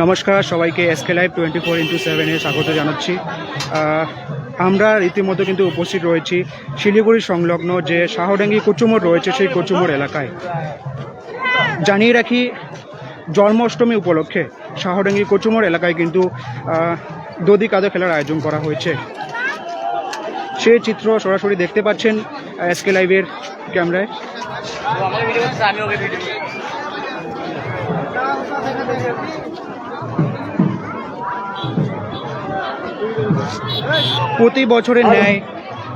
নমস্কার, সবাইকে SK live twenty four into সেভেনে স্বাগত জানাচ্ছি। আমরা রীতিমতো কিন্তু উপস্থিত রয়েছি শিলিগুড়ি সংলগ্ন যে শাহডাঙ্গি কচুমোড় রয়েছে সেই কচুমোড় এলাকায়। জানিয়ে রাখি, জন্মাষ্টমী উপলক্ষে শাহডাঙ্গি কচুমোড় এলাকায় কিন্তু দদি কাদো খেলার আয়োজন করা হয়েছে। সেই চিত্র সরাসরি দেখতে পাচ্ছেন এসকে লাইভের ক্যামেরায়। প্রতি বছরের ন্যায়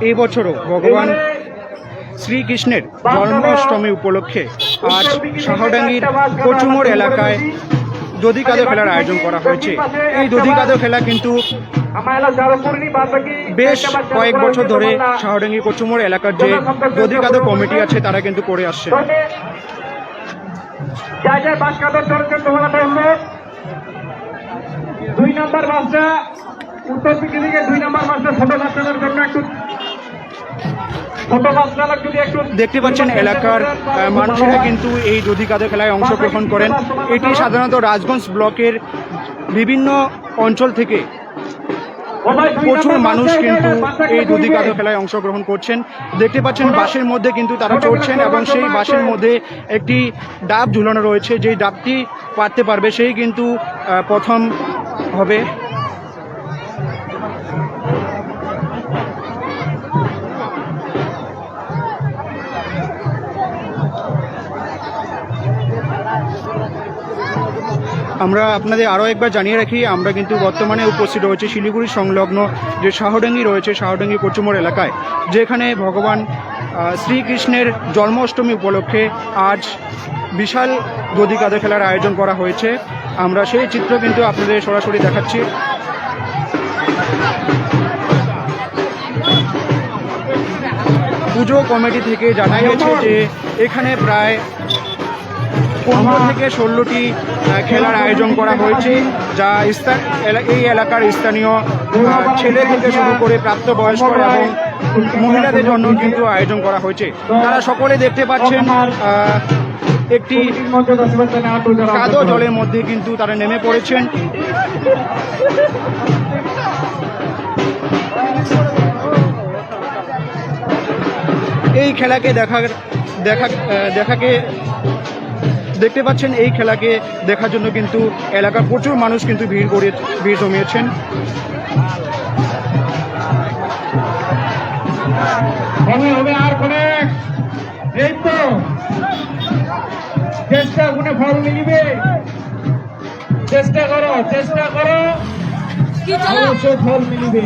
এই বছরও ভগবান শ্রীকৃষ্ণের জন্মাষ্টমী উপলক্ষে আজ শাহডাঙ্গির কচুমোড় এলাকায় দধি কাদো খেলার আয়োজন করা হয়েছে। এই দধি কাদো খেলা কিন্তু বেশ কয়েক বছর ধরে শাহডাঙ্গি কচুমোড় এলাকার যে দধি কাদো কমিটি আছে, তারা কিন্তু করে আসছে। অনুরোধ দুই নম্বর উত্তর দুই নম্বর ছোট বাচ্চাদের জন্য একটু যদি দেখতে পাচ্ছেন এলাকার মানুষেরা কিন্তু এই দধি কাদো খেলায় অংশগ্রহণ করেন। এটি সাধারণত রাজগঞ্জ ব্লকের বিভিন্ন অঞ্চল থেকে প্রচুর মানুষ কিন্তু এই দধি কাদো খেলায় অংশগ্রহণ করছেন। দেখতে পাচ্ছেন বাসের মধ্যে কিন্তু তারা চড়ছেন এবং সেই বাসের মধ্যে একটি ডাব ঝুলানো রয়েছে। যেই ডাবটি পারতে পারবে সেই কিন্তু আহ, প্রথম হবে। আমরা আপনাদের আরও একবার জানিয়ে রাখি, আমরা কিন্তু বর্তমানে উপস্থিত রয়েছে শিলিগুড়ি সংলগ্ন যে শাহডাঙ্গি রয়েছে, শাহডাঙ্গি কচুমোড় এলাকায়, যেখানে ভগবান শ্রীকৃষ্ণের জন্মাষ্টমী উপলক্ষে আজ বিশাল দধি কাদো খেলার আয়োজন করা হয়েছে। আমরা সেই চিত্র কিন্তু আপনাদের সরাসরি দেখাচ্ছি। পুজো কমিটি থেকে জানা গেছে যে এখানে প্রায় পনেরো থেকে ষোলোটি খেলার আয়োজন করা হয়েছে, যা এই এলাকার স্থানীয় ছেলে থেকে শুরু করে প্রাপ্তবয়স্ক এবং মহিলাদের জন্য কিন্তু আয়োজন করা হয়েছে। তারা সকলে দেখতে পাচ্ছেন একটি কাদো জলের মধ্যে কিন্তু তারা নেমে পড়েছেন। এই খেলাকে দেখা দেখা দেখাকে দেখতে পাচ্ছেন এই খেলাকে দেখার জন্য কিন্তু এলাকার প্রচুর মানুষ কিন্তু ভিড় করে ভিড় জমিয়েছেন। আর অনেক এই তো চেষ্টা গুনে ফল মিলিবে চেষ্টা করো চেষ্টা করো। অবশ্যই ফল মিলিবে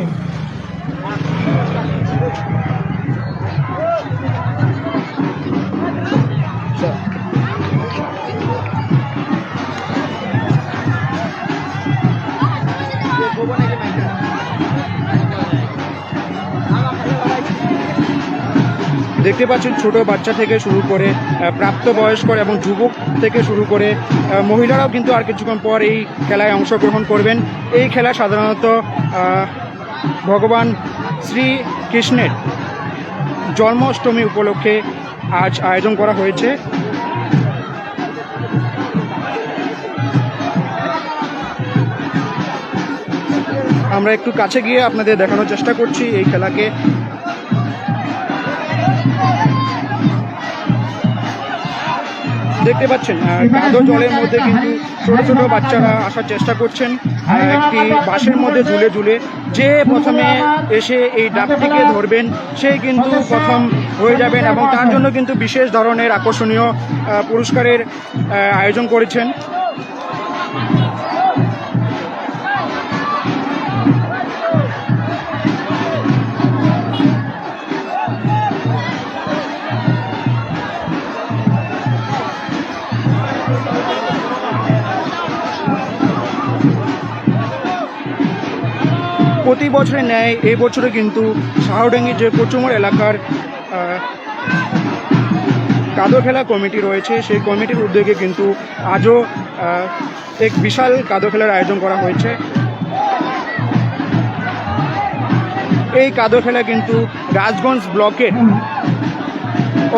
দেখতে পাচ্ছেন ছোট বাচ্চা থেকে শুরু করে আহ, প্রাপ্তবয়স্ক এবং যুবক থেকে শুরু করে মহিলারাও কিন্তু আর কিছুক্ষণ পর এই খেলায় অংশগ্রহণ করবেন। এই খেলা সাধারণত ভগবান শ্রীকৃষ্ণের জন্মাষ্টমী উপলক্ষে আজ আয়োজন করা হয়েছে। আমরা একটু কাছে গিয়ে আপনাদের দেখানোর চেষ্টা করছি এই খেলাকে। দেখতে পাচ্ছেন কাদো জলের মধ্যে কিন্তু ছোট ছোট বাচ্চারা আসার চেষ্টা করছেন একটি বাঁশের মধ্যে ঝুলে ঝুলে যে প্রথমে এসে এই ডাবটিকে ধরবেন সেই কিন্তু প্রথম হয়ে যাবেন এবং তার জন্য কিন্তু বিশেষ ধরনের আকর্ষণীয় পুরস্কারের আয়োজন করেছেন। প্রতি বছরের ন্যায় এই বছরে কিন্তু শাহডাঙ্গি যে কচুমোড় এলাকার আহ, কাদো খেলা কমিটি রয়েছে সেই কমিটির উদ্যোগে কিন্তু আজও এক বিশাল কাদো খেলার আয়োজন করা হয়েছে। এই কাদো খেলা কিন্তু রাজগঞ্জ ব্লকের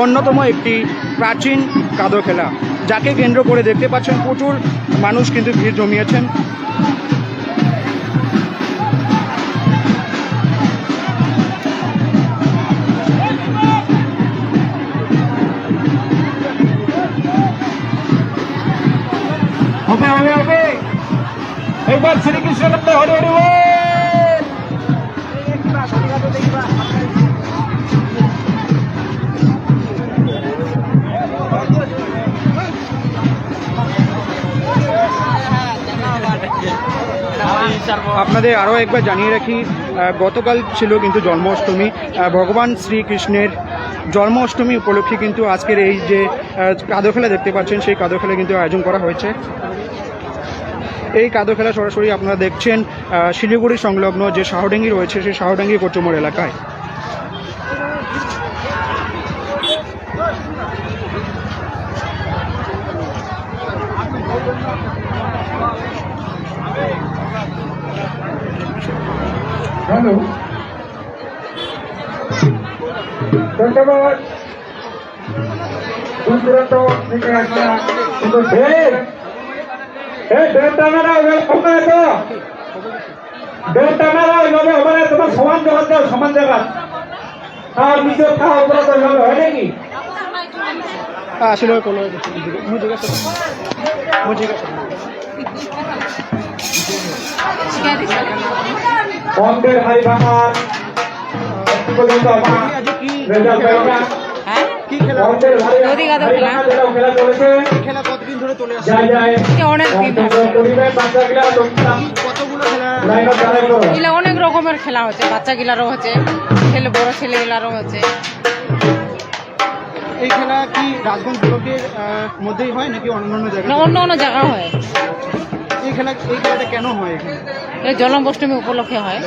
অন্যতম একটি প্রাচীন কাদো খেলা যাকে কেন্দ্র করে দেখতে পাচ্ছেন প্রচুর মানুষ কিন্তু ভিড় জমিয়েছেন। একবার শ্রীকৃষ্ণ হরে হরে। আপনাদের আরও একবার জানিয়ে রাখি গতকাল ছিল কিন্তু জন্মাষ্টমী ভগবান শ্রীকৃষ্ণের জন্মাষ্টমী উপলক্ষে কিন্তু আজকের এই যে আহ, কাদো খেলা দেখতে পাচ্ছেন সেই কাদো খেলা কিন্তু আয়োজন করা হয়েছে এই কাদো খেলা সরাসরি আপনারা দেখছেন শিলিগুড়ি সংলগ্ন যে শাহডাঙ্গি রয়েছে, সেই শাহডাঙ্গি কোচমোড় এলাকায়। ধন্যবাদ। দূর দূরান্ত থেকে তোমার সমান জায়গা দাও সমান জায়গা। আর নিচে খাওয়া উপরে তো হয় নাকি? আসলে কোনো জিজ্ঞাসা জিজ্ঞাসা বন্ধের হাই কি? রেজাল্ট নদী গাদা খেলা। খেলা কতদিন ধরে চলে আসছে? অনেক দিন অনেক রকমের খেলা হচ্ছে। বাচ্চা গিলারও হচ্ছে ছেলে বড় ছেলে গিলারও হচ্ছে। এই খেলা কি রাজগঞ্জ ব্লকের মধ্যেই হয় নাকি অন্য অন্য জায়গায়? অন্য অন্য জায়গা হয়। এই খেলা এই খেলাটা কেন হয় এখানে? এই জন্মাষ্টমী উপলক্ষে হয়।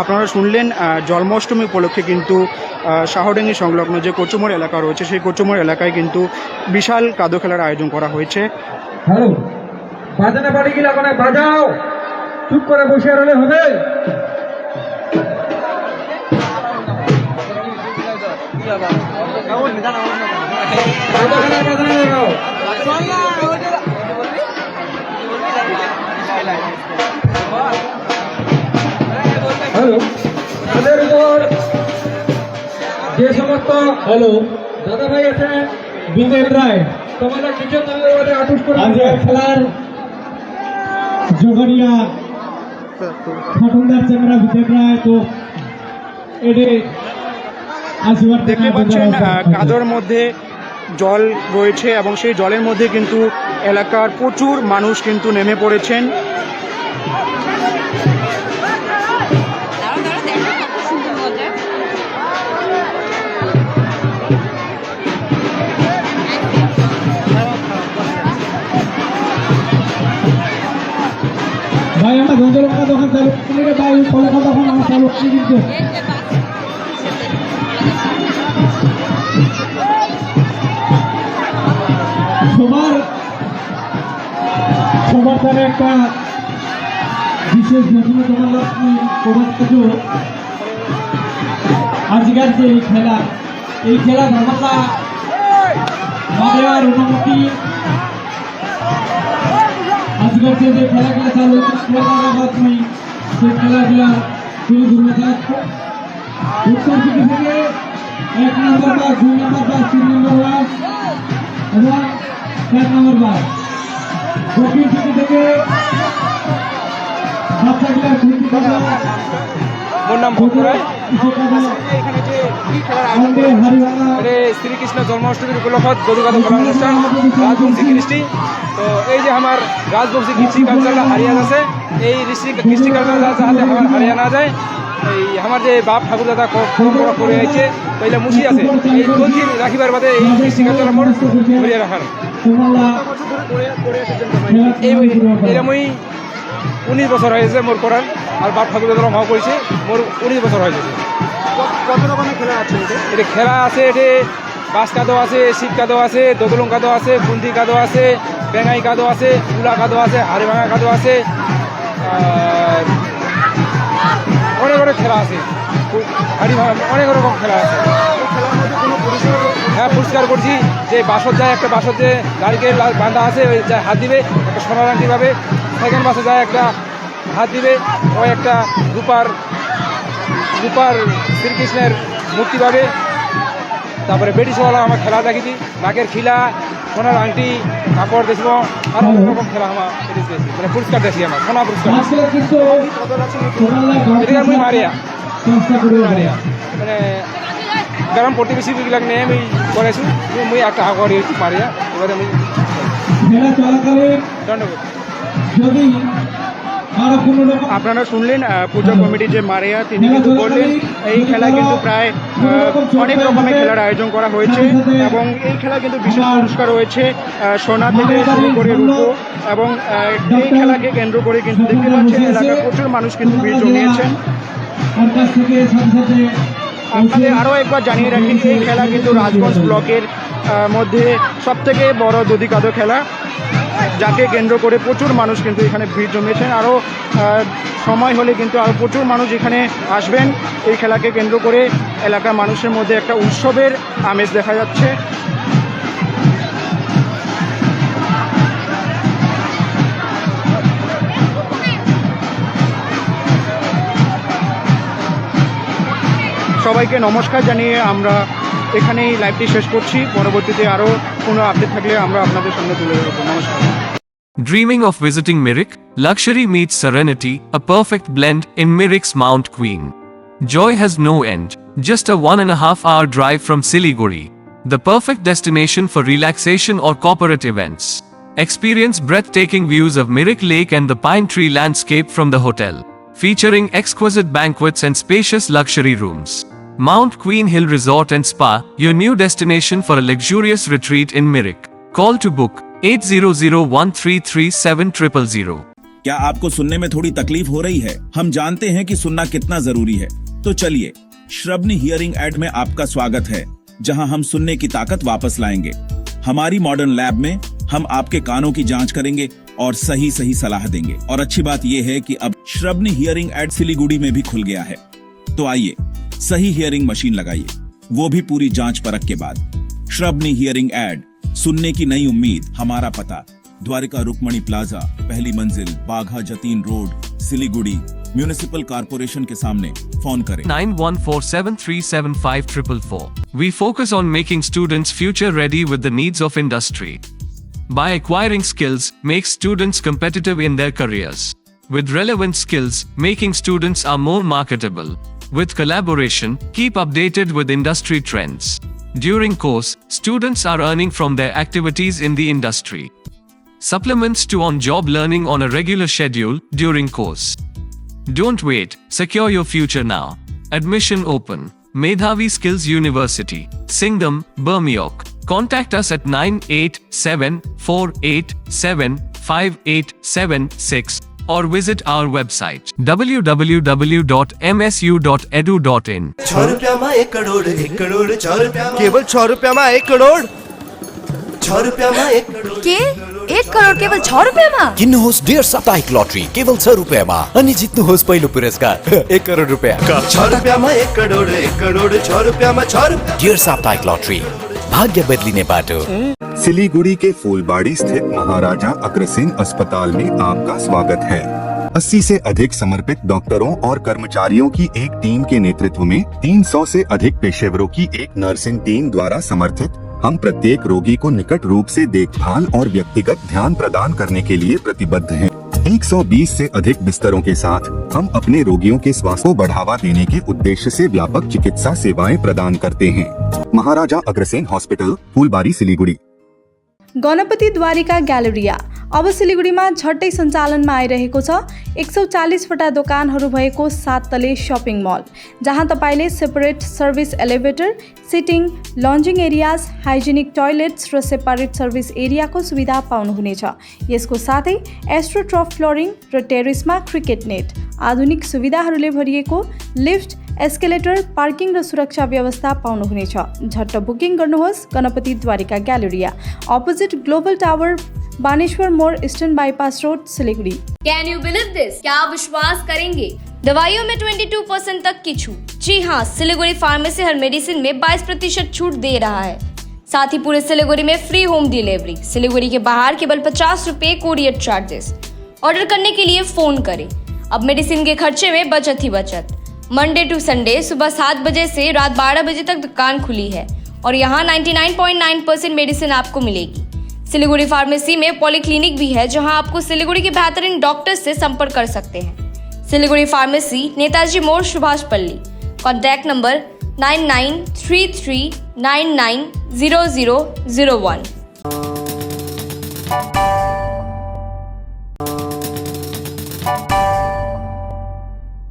আপনারা শুনলেন জন্মাষ্টমী উপলক্ষে কিন্তু শাহডাঙ্গি সংলগ্ন যে কচুমোড় এলাকা রয়েছে সেই কচুমোড় এলাকায় কিন্তু বিশাল কাদো খেলার আয়োজন করা হয়েছে। হ্যালো বাজানে বাড়ি গেলে বাজাও। চুপ করে বসে হবে। বাজানে বাজানে হ্যালো। তাদের উপর যে সমস্ত হ্যালো। দাদা ভাই আছে বিজয় রায় কিছু মধ্যে আটুস করে আজকের খেলার চেংরা বিজেপ রায় তো এটি দেখতে পাচ্ছেন কাদোর মধ্যে জল রয়েছে এবং সেই জলের মধ্যে কিন্তু এলাকার প্রচুর মানুষ কিন্তু নেমে পড়েছেন। আমরা গঞ্জলঙ্কা দোকান চালু। করছি রে ভাই কলকা দোকান আমরা চালু কিন্তু। সবার সবার একটা বিশেষ ঘোষণা তোমার প্রভাব আজকের যে এই খেলা এই খেলা ধর্মতা, মাদেয়ার অনুমতি আজকের যে খেলাগুলো চালু, খেলার তুমি সেই খেলাগুলা তিনি ঘুরে থাকছে উত্তর দিকে থেকে এক নম্বর বাস, দুই নম্বর বাস, তিন নম্বর বাস এবং চার নম্বর বাস। দক্ষিণ দিকে থেকে বাচ্চাগুলা মোর নাম ভক্তরায় এখানে যে খেলার আয়োজন আমাদের শ্রীকৃষ্ণ জন্মাষ্টমীর উপলক্ষত গদুগাদ খেলা অনুষ্ঠান রাজবংশী কৃষ্টি। তো এই যে আমার রাজবংশী কৃষ্টি কালচার হারিয়ান আছে এই কৃষ্টি কালচার যাতে আমার হারিয়ানা যায় এই আমার যে বাপ ঠাকুর দাদা পরম্পরা করে তো এটা মুসি আছে। এই কলসি রাখিবার বাদে এই কৃষ্টি কালচার আমার ঘুরিয়ে রাখার? এই এরম ওই উনিশ বছর হয়েছে মোর করার আর বাপ ঠাকুর দাদা মাও করেছে মোর উনিশ বছর হয়েছে কত- রকমের খেলা আছে এটা খেলা আছে এটি বাস কাদো আছে শীত কাদো আছে দোদলং কাদো আছে বুন্দি কাদো আছে বেঙ্গাই কাদো আছে উলা কাদো আছে হাড়ি ভাঙা কাদো আছে অনেক অনেক খেলা আছে। খুব হাড়ি ভাঙা অনেক রকম খেলা আছে। হ্যাঁ পুরস্কার করছি। যে বাসর যায় একটা বাসর যে গাড়িকে বাঁধা আছে ওই যায় হাত দিবে একটা সোনার আংটি পাবে। সেকেন্ড বাসে যায় একটা হাত দিবে ওই একটা রূপার রূপার শ্রীকৃষ্ণের মূর্তি পাবে। তারপরে বেটিসওয়ালা আমার খেলা দেখিছি নাকের খিলা সোনার আংটি কাপড় দেখব আর অনেক রকম খেলা আমার মানে পুরস্কার দেখছি আমার সোনা পুরস্কার। আমি মারিয়া। মারিয়া। মানে গ্রাম প্রতিবেশীবিলাক নিয়ে আমি করেছি। মুই একটা আগর মারিয়া। এবারে আমি দণ্ডবোধ যদি আপনারা শুনলেন পূজা কমিটি যে মারিয়া তিনি কিন্তু বললেন এই খেলা কিন্তু প্রায় অনেক রকমের খেলার আয়োজন করা হয়েছে এবং এই খেলা কিন্তু বিশেষ পুরস্কার রয়েছে সোনা থেকে শুরু করে রূপো এবং এই খেলাকে কেন্দ্র করে কিন্তু দেখতে পাচ্ছেন এলাকার প্রচুর মানুষ কিন্তু ভিড় জমিয়েছেন। আপনাদের আরও একবার জানিয়ে রাখি এই খেলা কিন্তু রাজগঞ্জ ব্লকের মধ্যে সবথেকে বড় দধিকাদ খেলা। যাকে কেন্দ্র করে প্রচুর মানুষ কিন্তু এখানে ভিড় জমিয়েছেন। আরও সময় হলে কিন্তু আরও প্রচুর মানুষ এখানে আসবেন। এই খেলাকে কেন্দ্র করে এলাকার মানুষের মধ্যে একটা উৎসবের আমেজ দেখা যাচ্ছে। সবাইকে নমস্কার জানিয়ে আমরা এখানেই লাইভটি শেষ করছি। পরবর্তীতে আরও কোনো আপডেট থাকলে আমরা আপনাদের সামনে তুলে ধরবো। নমস্কার। Dreaming of visiting Mirik? Luxury meets serenity, a perfect blend in Mirik's Mount Queen. Joy has no end, just a one and a half hour drive from Siliguri. The perfect destination for relaxation or corporate events. Experience breathtaking views of Mirik Lake and the pine tree landscape from the hotel, featuring exquisite banquets and spacious luxury rooms. Mount Queen Hill Resort and Spa, your new destination for a luxurious retreat in Mirik. Call to book 8001337000. क्या आपको सुनने में थोड़ी तकलीफ़ हो रही है? हम जानते हैं कि सुनना कितना ज़रूरी है। तो चलिए श्रवनी हियरिंग एड में आपका स्वागत है, जहाँ हम सुनने की ताकत वापस लाएँगे। हमारी मॉडर्न लैब में हम आपके कानों की जाँच करेंगे और सही सही सलाह देंगे। और अच्छी बात यह है कि अब श्रवनी हियरिंग एड सिलीगुड़ी में भी खुल गया है। तो आइए, सही हियरिंग मशीन लगाइए। वो भी पूरी जाँच परख के बाद। श्रवनी हियरिंग एड सुनने की नई उम्मीद, हमारा पता। द्वारिका रुकमणी प्लाजा, पहली मंजिल, Bagha Jatin road, Siliguri. Municipal corporation के सामने, फ़ोन करें। Nine one four seven three seven five triple four. We focus on making students future ready with the needs of industry by acquiring skills make students competitive in their careers with relevant skills making students are more marketable with collaboration keep updated with industry trends During course, students are earning from their activities in the industry. Supplements to on-job learning on a regular schedule during course. Don't wait, secure your future now. Admission open. Medhavi Skills University, Singham, Burmiok. Contact us at 98748758776 or visit our website www.msu.edu.in. છ રૂપિયામાં એક કરોડ એક કરોડ છ રૂપિયામાં કેવલ છ રૂપિયામાં એક કરોડ છ રૂપિયામાં એક કરોડ કે એક કરોડ કેવલ છ રૂપિયામાં किन्नुहोस् डेढ साप्ताहिक लटरी केवल छ रुपियाँमा अनि जित्नुहोस् पहिलो पुरस्कार एक करोड रुपियाँ છ રૂપિયામાં એક કરોડ એક કરોડ છ રૂપિયામાં છ રૂપિયા डेढ साप्ताहिक लटरी भाग्य बदलिने बाटो सिलीगुड़ी के फूलबाड़ी स्थित महाराजा अग्रसेन अस्पताल में आपका स्वागत है 80 से अधिक समर्पित डॉक्टरों और कर्मचारियों की एक टीम के नेतृत्व में 300 से अधिक पेशेवरों की एक नर्सिंग टीम द्वारा समर्थित हम प्रत्येक रोगी को निकट रूप से देखभाल और व्यक्तिगत ध्यान प्रदान करने के लिए प्रतिबद्ध हैं। 120 से अधिक बिस्तरों के साथ हम अपने रोगियों के स्वास्थ्य को बढ़ावा देने के उद्देश्य से व्यापक चिकित्सा सेवाएँ प्रदान करते हैं। महाराजा अग्रसेन हॉस्पिटल, फूलबारी, सिलीगुड़ी। गणपति द्वारिका ग्यालेरिया अब सिलिगुडीमा झट्टै सञ्चालनमा आइरहेको छ एक सौ चालिसवटा दोकानहरू भएको सात तले सपिङ मल जहाँ तपाईँले separate service elevator seating lounging areas hygienic toilets र सेपरेट सर्भिस एरियाको सुविधा पाउनुहुनेछ। यसको साथै एस्ट्रोट्रफ फ्लोरिङ र टेरिसमा क्रिकेट नेट आधुनिक सुविधाहरूले भरिएको लिफ्ट एस्केलेटर पार्किङ र सुरक्षा व्यवस्था पाउनुहुनेछ। झट्ट बुकिङ गर्नुहोस् Ganpati Dwarika galleria opposite global tower Baneshwar mode eastern bypass road, Siliguri. Can you believe this क्या विश्वास करेंगे? दवाइयों में 22 परसेंट तक की छूट। जी हाँ सिलीगुड़ी फार्मेसी हर मेडिसिन में 22 प्रतिशत छूट दे रहा है। साथ ही पूरे सिलीगुड़ी में फ्री होम डिलीवरी सिलीगुड़ी के बाहर केवल पचास रूपए कोरियर चार्जेस ऑर्डर करने के लिए फ़ोन करें। अब मेडिसिन के खर्चे में बचत ही बचत। मंडे टू संडे सुबह सात बजे से रात बारह बजे तक दुकान खुली है। और यहाँ 99.9 परसेंट मेडिसिन आपको मिलेगी। सिलीगुड़ी फार्मेसी में पॉलीक्लिनिक भी है, जहाँ आपको सिलीगुड़ी के बेहतरीन डॉक्टर से संपर्क कर सकते हैं। सिलीगुड़ी फार्मेसी, नेताजी मोर Subhash Pally. Contact number nine nine three three nine nine zero zero zero one.